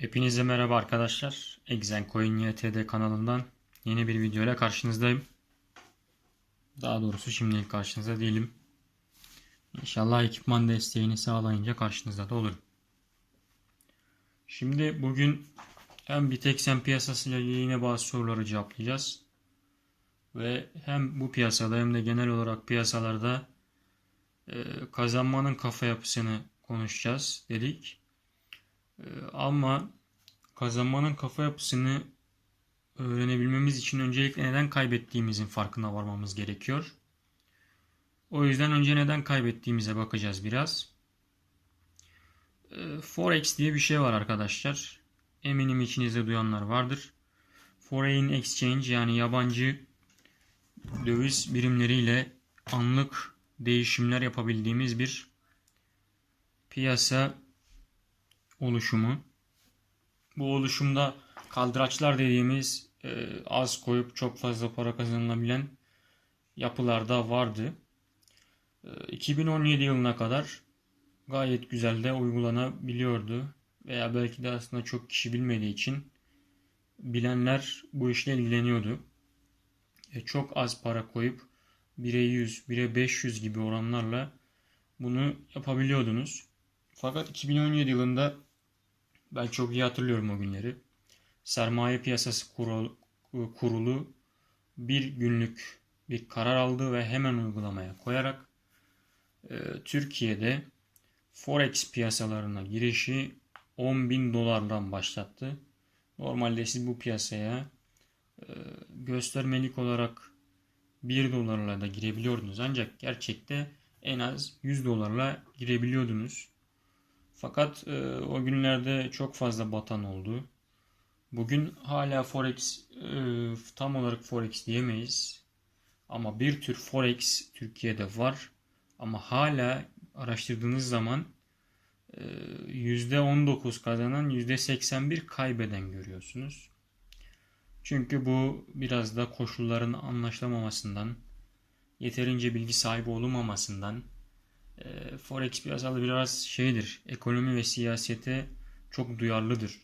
Hepinize merhaba arkadaşlar. Exen Coin YTD kanalından yeni bir video ile karşınızdayım. Daha doğrusu şimdilik karşınızda değilim. İnşallah ekipman desteğini sağlayınca karşınızda da olurum. Şimdi bugün hem Bitexen piyasasıyla ilgili yine bazı soruları cevaplayacağız. Ve hem bu piyasada hem de genel olarak piyasalarda e, kazanmanın kafa yapısını konuşacağız dedik. Ee, Ama kazanmanın kafa yapısını öğrenebilmemiz için öncelikle neden kaybettiğimizin farkına varmamız gerekiyor. O yüzden önce neden kaybettiğimize bakacağız biraz. Ee, Forex diye bir şey var arkadaşlar. Eminim içinizde duyanlar vardır. Foreign exchange yani yabancı döviz birimleriyle anlık değişimler yapabildiğimiz bir piyasa oluşumu. Bu oluşumda kaldıraçlar dediğimiz e, az koyup çok fazla para kazanılabilen yapılarda vardı. E, 2017 yılına kadar gayet güzel de uygulanabiliyordu. Veya belki de aslında çok kişi bilmediği için bilenler bu işle ilgileniyordu. E, çok az para koyup 1'e 100, 1'e 500 gibi oranlarla bunu yapabiliyordunuz. Fakat 2017 yılında ben çok iyi hatırlıyorum o günleri. Sermaye piyasası kurulu, bir günlük bir karar aldı ve hemen uygulamaya koyarak e, Türkiye'de Forex piyasalarına girişi 10 bin dolardan başlattı. Normalde siz bu piyasaya e, göstermelik olarak 1 dolarla da girebiliyordunuz. Ancak gerçekte en az 100 dolarla girebiliyordunuz. Fakat e, o günlerde çok fazla batan oldu. Bugün hala Forex e, tam olarak Forex diyemeyiz. Ama bir tür Forex Türkiye'de var. Ama hala araştırdığınız zaman e, %19 kazanan %81 kaybeden görüyorsunuz. Çünkü bu biraz da koşulların anlaşılamamasından, yeterince bilgi sahibi olunmamasından, e, Forex piyasaları biraz şeydir. Ekonomi ve siyasete çok duyarlıdır.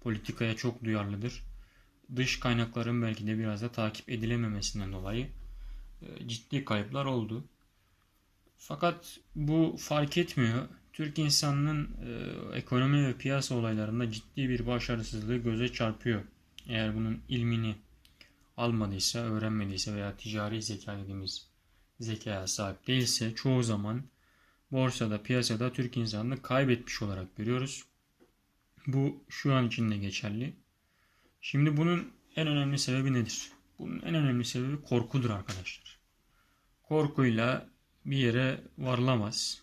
Politikaya çok duyarlıdır. Dış kaynakların belki de biraz da takip edilememesinden dolayı e, ciddi kayıplar oldu. Fakat bu fark etmiyor. Türk insanının e, ekonomi ve piyasa olaylarında ciddi bir başarısızlığı göze çarpıyor. Eğer bunun ilmini almadıysa, öğrenmediyse veya ticari zeka dediğimiz zekaya sahip değilse çoğu zaman borsada, piyasada Türk insanını kaybetmiş olarak görüyoruz. Bu şu an için de geçerli. Şimdi bunun en önemli sebebi nedir? Bunun en önemli sebebi korkudur arkadaşlar. Korkuyla bir yere varılamaz.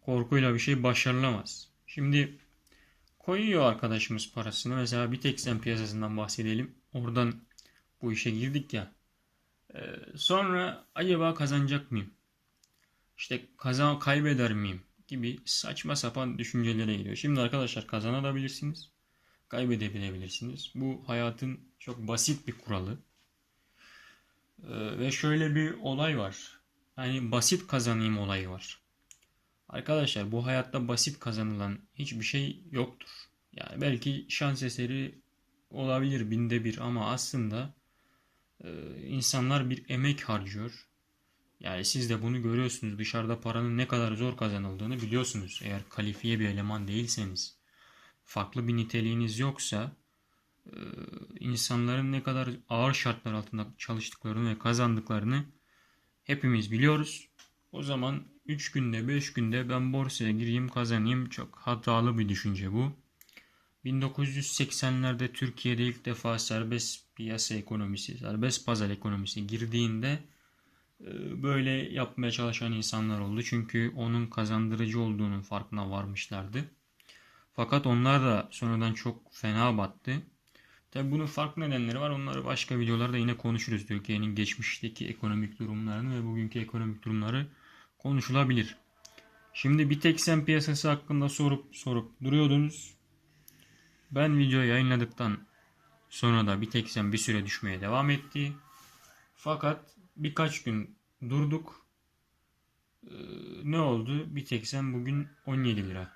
Korkuyla bir şey başarılamaz. Şimdi koyuyor arkadaşımız parasını. Mesela bir tek sen piyasasından bahsedelim. Oradan bu işe girdik ya. Ee, sonra acaba kazanacak mıyım? İşte kazan kaybeder miyim gibi saçma sapan düşüncelere giriyor. Şimdi arkadaşlar kazanabilirsiniz, kaybedebilirsiniz. Bu hayatın çok basit bir kuralı. Ee, ve şöyle bir olay var. Yani basit kazanayım olayı var. Arkadaşlar bu hayatta basit kazanılan hiçbir şey yoktur. Yani belki şans eseri olabilir binde bir ama aslında e, insanlar bir emek harcıyor yani siz de bunu görüyorsunuz. Dışarıda paranın ne kadar zor kazanıldığını biliyorsunuz. Eğer kalifiye bir eleman değilseniz, farklı bir niteliğiniz yoksa e, insanların ne kadar ağır şartlar altında çalıştıklarını ve kazandıklarını hepimiz biliyoruz. O zaman 3 günde 5 günde ben borsaya gireyim kazanayım çok hatalı bir düşünce bu. 1980'lerde Türkiye'de ilk defa serbest piyasa ekonomisi, serbest pazar ekonomisi girdiğinde böyle yapmaya çalışan insanlar oldu. Çünkü onun kazandırıcı olduğunun farkına varmışlardı. Fakat onlar da sonradan çok fena battı. Tabi bunun farklı nedenleri var. Onları başka videolarda yine konuşuruz. Türkiye'nin geçmişteki ekonomik durumlarını ve bugünkü ekonomik durumları konuşulabilir. Şimdi bir tek sen piyasası hakkında sorup sorup duruyordunuz. Ben video yayınladıktan sonra da bir tek sen bir süre düşmeye devam etti. Fakat birkaç gün durduk. Ee, ne oldu? Bir tek sen bugün 17 lira.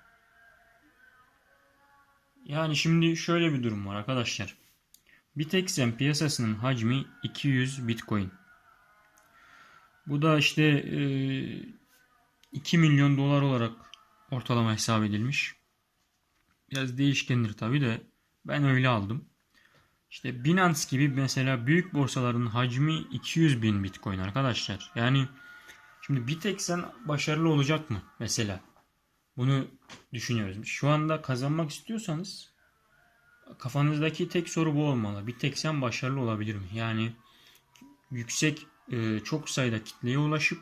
Yani şimdi şöyle bir durum var arkadaşlar. Bitexen piyasasının hacmi 200 Bitcoin. Bu da işte e, 2 milyon dolar olarak ortalama hesap edilmiş. Biraz değişkendir tabi de ben öyle aldım. İşte Binance gibi mesela büyük borsaların hacmi 200 bin Bitcoin arkadaşlar. Yani şimdi Bitexen başarılı olacak mı mesela? Bunu düşünüyoruz. Şu anda kazanmak istiyorsanız kafanızdaki tek soru bu olmalı. Bitexen başarılı olabilir mi? Yani yüksek e, çok sayıda kitleye ulaşıp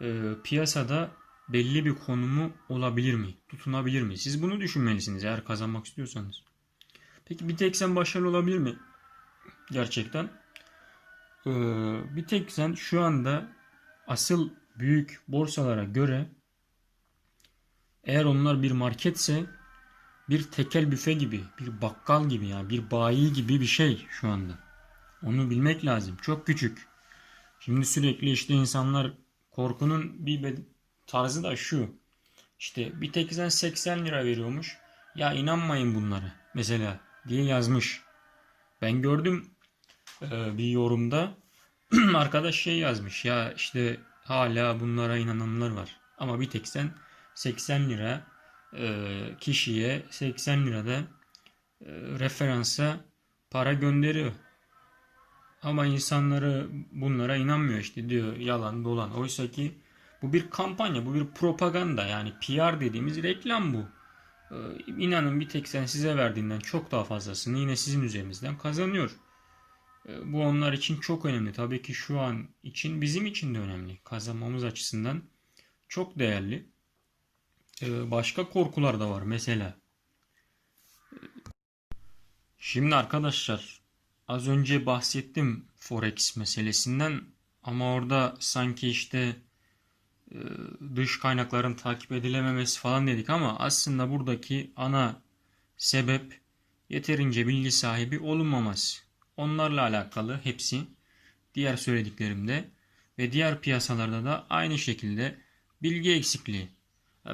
e, piyasada belli bir konumu olabilir mi? Tutunabilir mi? Siz bunu düşünmelisiniz eğer kazanmak istiyorsanız. Peki Bitexen başarılı olabilir mi? Gerçekten. Ee, Bitexen şu anda asıl büyük borsalara göre eğer onlar bir marketse bir tekel büfe gibi, bir bakkal gibi yani bir bayi gibi bir şey şu anda. Onu bilmek lazım. Çok küçük. Şimdi sürekli işte insanlar korkunun bir tarzı da şu. İşte bir tekzen 80 lira veriyormuş. Ya inanmayın bunlara. Mesela diye yazmış. Ben gördüm e, bir yorumda arkadaş şey yazmış. Ya işte hala bunlara inananlar var. Ama bir teksen 80 lira e, kişiye 80 lirada e, referansa para gönderiyor. Ama insanları bunlara inanmıyor işte diyor yalan dolan. Oysa ki bu bir kampanya, bu bir propaganda yani PR dediğimiz reklam bu. Ee, inanın bir tek sen size verdiğinden çok daha fazlasını yine sizin üzerinizden kazanıyor. Ee, bu onlar için çok önemli. Tabii ki şu an için bizim için de önemli. Kazanmamız açısından çok değerli. Ee, başka korkular da var mesela. Şimdi arkadaşlar az önce bahsettim Forex meselesinden ama orada sanki işte dış kaynakların takip edilememesi falan dedik ama aslında buradaki ana sebep yeterince bilgi sahibi olunmaması. Onlarla alakalı hepsi diğer söylediklerimde ve diğer piyasalarda da aynı şekilde bilgi eksikliği.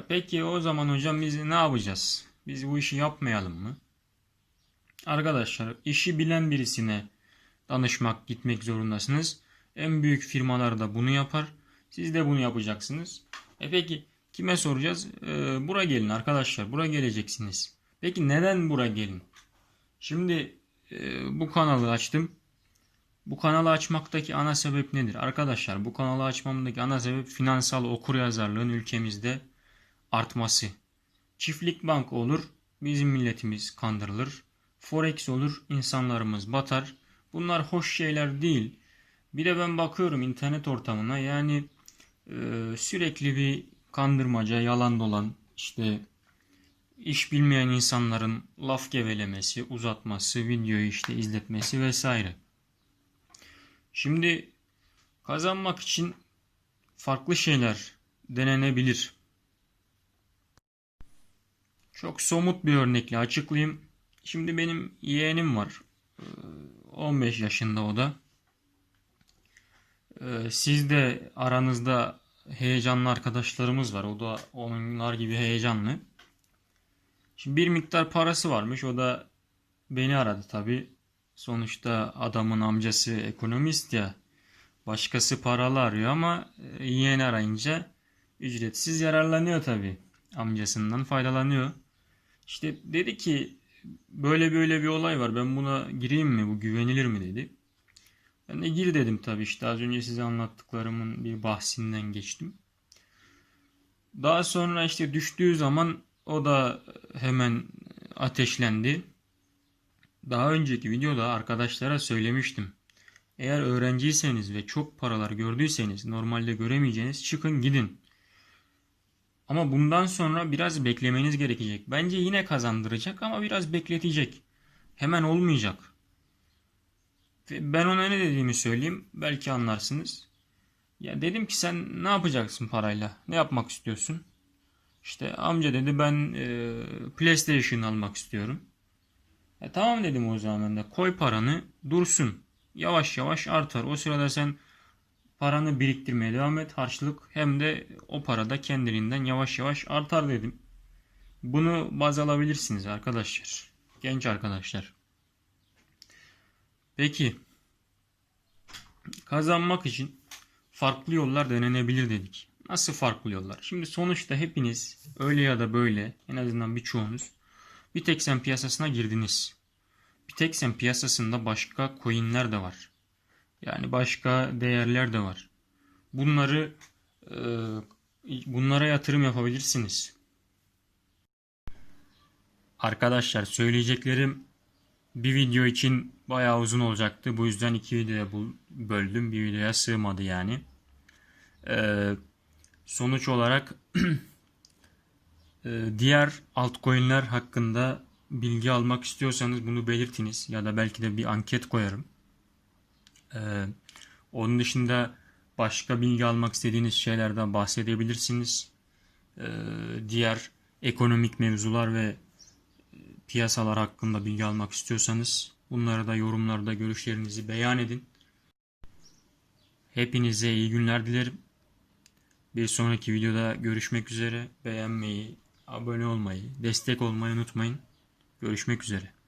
Peki o zaman hocam biz ne yapacağız? Biz bu işi yapmayalım mı? Arkadaşlar işi bilen birisine danışmak gitmek zorundasınız. En büyük firmalar da bunu yapar. Siz de bunu yapacaksınız. E peki kime soracağız? E, bura gelin arkadaşlar. Bura geleceksiniz. Peki neden bura gelin? Şimdi e, bu kanalı açtım. Bu kanalı açmaktaki ana sebep nedir? Arkadaşlar bu kanalı açmamdaki ana sebep finansal okuryazarlığın ülkemizde artması. Çiftlik bank olur, bizim milletimiz kandırılır. Forex olur, insanlarımız batar. Bunlar hoş şeyler değil. Bir de ben bakıyorum internet ortamına yani ee, sürekli bir kandırmaca, yalan dolan, işte iş bilmeyen insanların laf gevelemesi, uzatması, videoyu işte izletmesi vesaire. Şimdi kazanmak için farklı şeyler denenebilir. Çok somut bir örnekle açıklayayım. Şimdi benim yeğenim var. 15 ee, yaşında o da. Ee, siz de aranızda heyecanlı arkadaşlarımız var. O da onlar gibi heyecanlı. Şimdi bir miktar parası varmış. O da beni aradı tabi. Sonuçta adamın amcası ekonomist ya. Başkası paralı arıyor ama e, yeğeni arayınca ücretsiz yararlanıyor tabi. Amcasından faydalanıyor. İşte dedi ki böyle böyle bir olay var. Ben buna gireyim mi? Bu güvenilir mi dedi. Ben de gir dedim tabii işte az önce size anlattıklarımın bir bahsinden geçtim. Daha sonra işte düştüğü zaman o da hemen ateşlendi. Daha önceki videoda arkadaşlara söylemiştim. Eğer öğrenciyseniz ve çok paralar gördüyseniz normalde göremeyeceğiniz çıkın gidin. Ama bundan sonra biraz beklemeniz gerekecek. Bence yine kazandıracak ama biraz bekletecek. Hemen olmayacak. Ben ona ne dediğimi söyleyeyim. Belki anlarsınız. Ya dedim ki sen ne yapacaksın parayla? Ne yapmak istiyorsun? İşte amca dedi ben e, PlayStation almak istiyorum. E, tamam dedim o zaman da koy paranı dursun. Yavaş yavaş artar. O sırada sen paranı biriktirmeye devam et harçlık hem de o para da kendiliğinden yavaş yavaş artar dedim. Bunu baz alabilirsiniz arkadaşlar. Genç arkadaşlar. Peki kazanmak için farklı yollar denenebilir dedik. Nasıl farklı yollar? Şimdi sonuçta hepiniz öyle ya da böyle en azından birçoğunuz bir tek sen piyasasına girdiniz. Bir tek sen piyasasında başka coinler de var. Yani başka değerler de var. Bunları e, bunlara yatırım yapabilirsiniz. Arkadaşlar söyleyeceklerim bir video için bayağı uzun olacaktı. Bu yüzden iki videoya böldüm. Bir videoya sığmadı yani. Ee, sonuç olarak e, diğer altcoin'ler hakkında bilgi almak istiyorsanız bunu belirtiniz. Ya da belki de bir anket koyarım. Ee, onun dışında başka bilgi almak istediğiniz şeylerden bahsedebilirsiniz. Ee, diğer ekonomik mevzular ve piyasalar hakkında bilgi almak istiyorsanız bunları da yorumlarda görüşlerinizi beyan edin. Hepinize iyi günler dilerim. Bir sonraki videoda görüşmek üzere. Beğenmeyi, abone olmayı, destek olmayı unutmayın. Görüşmek üzere.